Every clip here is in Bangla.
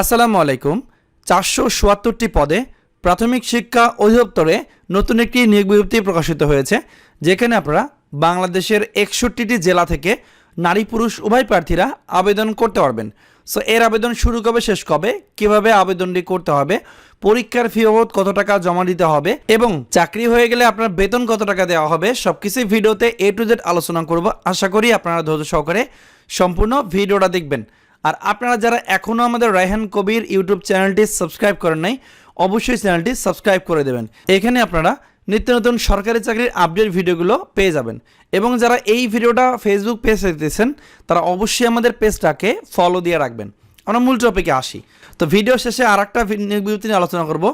আসসালামু আলাইকুম। চারশো চুয়াত্তরটি পদে প্রাথমিক শিক্ষা অধিদপ্তরে নতুন একটি নিয়োগ বিজ্ঞপ্তি প্রকাশিত হয়েছে, যেখানে আপনারা বাংলাদেশের একষট্টিটি জেলা থেকে নারী পুরুষ উভয় প্রার্থীরা আবেদন করতে পারবেন। সো এর আবেদন শুরু কবে, শেষ কবে, কীভাবে আবেদনটি করতে হবে, পরীক্ষার ফি বাবদ কত টাকা জমা দিতে হবে এবং চাকরি হয়ে গেলে আপনার বেতন কত টাকা দেওয়া হবে সবকিছুই ভিডিওতে এ টু জেড আলোচনা করব। আশা করি আপনারা ধৈর্য সহকারে সম্পূর্ণ ভিডিওটা দেখবেন। আর আপনারা যারা এখনও আমাদের রায়হান কবির ইউটিউব চ্যানেলটি সাবস্ক্রাইব করেন নাই, অবশ্যই চ্যানেলটি সাবস্ক্রাইব করে দেবেন। এখানে আপনারা নিত্য নতুন সরকারি চাকরির আপডেট ভিডিওগুলো পেয়ে যাবেন। এবং যারা এই ভিডিওটা ফেসবুক পেজ দিতেছেন তারা অবশ্যই আমাদের পেজটাকে ফলো দিয়ে রাখবেন। আমরা মূল টপিকে আসি। তো ভিডিও শেষে আর একটা বিজ্ঞপ্তি নিয়ে আলোচনা করব।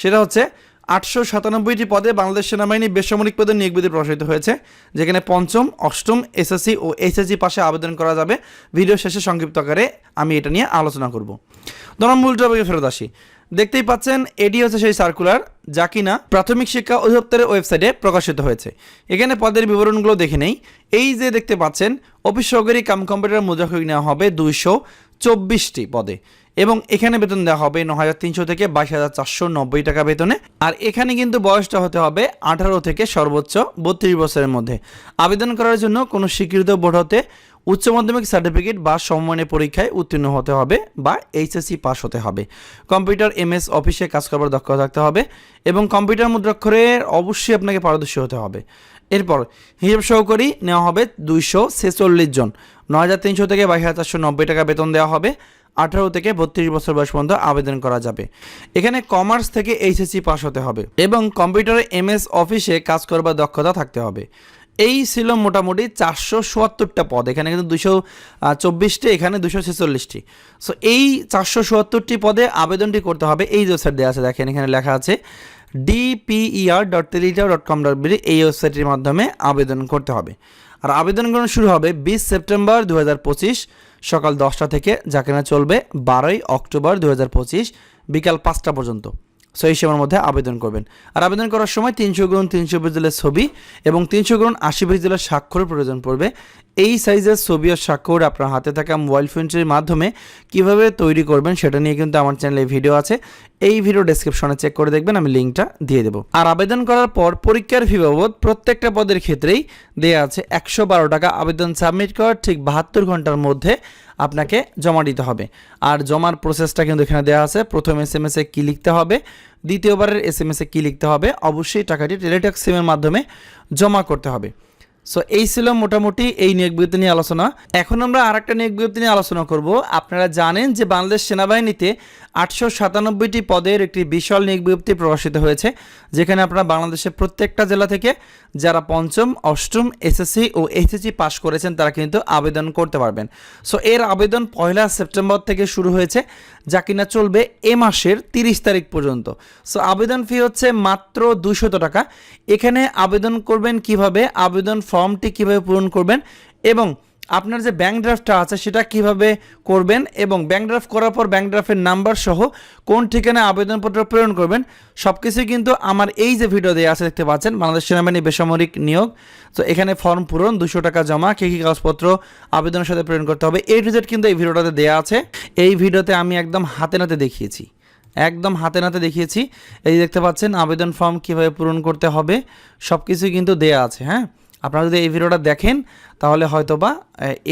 সেটা হচ্ছে আটশো সাতানব্বইটি পদে বাংলাদেশ সেনাবাহিনী বেসামরিক পদে নিয়োগ বিধি প্রকাশিত হয়েছে, যেখানে পঞ্চম, অষ্টম, এসএসসি ও এইচএসসি পাশে আবেদন করা যাবে। ভিডিও শেষে সংক্ষিপ্ত আকারে আমি এটা নিয়ে আলোচনা করব। ধরুন মূল টপিকে ফেরত আসি। দেখতেই পাচ্ছেন, এটি হচ্ছে সেই সার্কুলার যা কিনা প্রাথমিক শিক্ষা অধিদপ্তরের ওয়েবসাইটে প্রকাশিত হয়েছে। এখানে পদের বিবরণগুলো দেখে নেই। এই যে দেখতে পাচ্ছেন, অফিস সহকারী কাম কম্পিউটার মুদ্রাক্ষরিক নেওয়া হবে দুইশো। চব্বিশটি পদে। এবং এখানে বেতন দেওয়া হবে ন হাজার তিনশো থেকে বাইশ হাজার চারশো নব্বই টাকা বেতনে। আর এখানে কিন্তু বয়সটা হতে হবে আঠারো থেকে সর্বোচ্চ বত্রিশ বছরের মধ্যে। আবেদন করার জন্য কোনো স্বীকৃত বোর্ড হতে উচ্চ মাধ্যমিক সার্টিফিকেট বা সমমানের পরীক্ষায় উত্তীর্ণ হতে হবে বা এইচএসসি পাস হতে হবে। কম্পিউটার এমএস অফিসে কাজ করবার দক্ষতা থাকতে হবে এবং কম্পিউটার মুদ্রাক্ষরের অবশ্যই আপনাকে পারদর্শী হতে হবে। এরপর হিসাব সহকারী নেওয়া হবে দুইশো ছেচল্লিশ জন। নয় হাজার তিনশো থেকে বাইশ হাজার চারশো নব্বই টাকা বেতন দেওয়া হবে। আঠারো থেকে বত্রিশ বছর বয়স পর্যন্ত আবেদন করা যাবে। এখানে কমার্স থেকে এইচএসসি পাস হতে হবে এবং কম্পিউটারে এমএস অফিসে কাজ করবার দক্ষতা থাকতে হবে। এই ছিল মোটামুটি চারশো চুয়াত্তরটা পদ। এখানে কিন্তু দুশো চব্বিশটি, এখানে দুশো ছেচল্লিশটি। সো এই চারশো চুয়াত্তরটি পদে আবেদনটি করতে হবে। এই ওয়েবসাইট দেওয়া আছে, দেখেন এখানে লেখা আছে D P E R dot teletalk dot com dot B D এই ওয়েবসাইটের মাধ্যমে আবেদন করতে হবে। আর আবেদন করানো শুরু হবে বিশ সেপ্টেম্বর দু হাজার পঁচিশ সকাল দশটা থেকে যা কিনা চলবে বারোই অক্টোবর দু হাজার পঁচিশ বিকাল পাঁচটা পর্যন্ত। সো এই সময়ের মধ্যে আবেদন করবেন। আর আবেদন করার সময় তিনশো গুণ তিনশো বিজলের ছবি এবং তিনশো গুণ আশি বিজলের স্বাক্ষরের প্রয়োজন পড়বে। এই সাইজের ছবি ও স্বাক্ষর আপনার হাতে থাকা মোবাইল ফোনটির মাধ্যমে কীভাবে তৈরি করবেন সেটা নিয়ে কিন্তু আমার চ্যানেলে ভিডিও আছে। এই ভিডিও ডেসক্রিপশনে চেক করে দেখবেন, আমি লিঙ্কটা দিয়ে দেবো। আর আবেদন করার পর পরীক্ষার ফি বাবদ প্রত্যেকটা পদের ক্ষেত্রেই দেওয়া আছে একশো বারো টাকা আবেদন সাবমিট করার ঠিক বাহাত্তর ঘণ্টার মধ্যে আপনাকে জমা দিতে হবে। আর জমার প্রসেসটা কিন্তু এখানে দেওয়া আছে। প্রথম এস এম এসে কী লিখতে হবে, দ্বিতীয়বারের এস এম এসে কী লিখতে হবে, অবশ্যই টাকাটি টেলিটক সিমের মাধ্যমে জমা করতে হবে। সো এই ছিল মোটামুটি এই নিয়োগ বিজ্ঞপ্তি নিয়ে আলোচনা। এখন আমরা আর একটা নিয়োগ বিজ্ঞপ্তি নিয়ে আলোচনা করব। আপনারা জানেন যে বাংলাদেশ সেনাবাহিনীতে আটশো সাতানব্বইটি পদের একটি বিশাল নিয়োগ বিজ্ঞপ্তি প্রকাশিত হয়েছে, যেখানে আপনারা বাংলাদেশের প্রত্যেকটা জেলা থেকে যারা পঞ্চম, অষ্টম, এসএসসি ও এইচএসসি পাশ করেছেন, তারা কিন্তু আবেদন করতে পারবেন। সো এর আবেদন পয়লা সেপ্টেম্বর থেকে শুরু হয়েছে, যা কিনা চলবে এ মাসের তিরিশ তারিখ পর্যন্ত। সো আবেদন ফি হচ্ছে মাত্র দুশত টাকা। এখানে আবেদন করবেন কীভাবে? আবেদন ফর্মটি কীভাবে পূরণ করবেন এবং আপনার যে ব্যাঙ্ক ড্রাফটটা আছে সেটা কীভাবে করবেন এবং ব্যাঙ্ক ড্রাফট করার পর ব্যাঙ্ক ড্রাফটের নাম্বার সহ কোন ঠিকানায় আবেদনপত্র প্রেরণ করবেন সব কিছুই কিন্তু আমার এই যে ভিডিও দেওয়া আছে দেখতে পাচ্ছেন, বাংলাদেশ সেনাবাহিনী বেসামরিক নিয়োগ। তো এখানে ফর্ম পূরণ, দুশো টাকা জমা, কী কী কাগজপত্র আবেদনের সাথে প্রেরণ করতে হবে। এই রিজেক্ট কিন্তু এই ভিডিওটাতে দেওয়া আছে। এই ভিডিওতে আমি একদম হাতে নাতে দেখিয়েছি। একদম হাতে নাতে দেখিয়েছি। এই দেখতে পাচ্ছেন, আবেদন ফর্ম কীভাবে পূরণ করতে হবে সব কিছুই কিন্তু দেয়া আছে হ্যাঁ? আপনারা যদি এই ভিডিওটা দেখেন, তাহলে হয়তো বা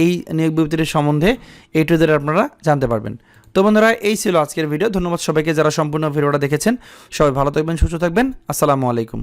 এই নিয়োগ বিবৃতির সম্বন্ধে এই টু আপনারা জানতে পারবেন। তো বন্ধুরা, এই ছিল আজকের ভিডিও। ধন্যবাদ সবাইকে যারা সম্পূর্ণ ভিডিওটা দেখেছেন। সবাই ভালো থাকবেন, সুস্থ থাকবেন। আসসালামু আলাইকুম।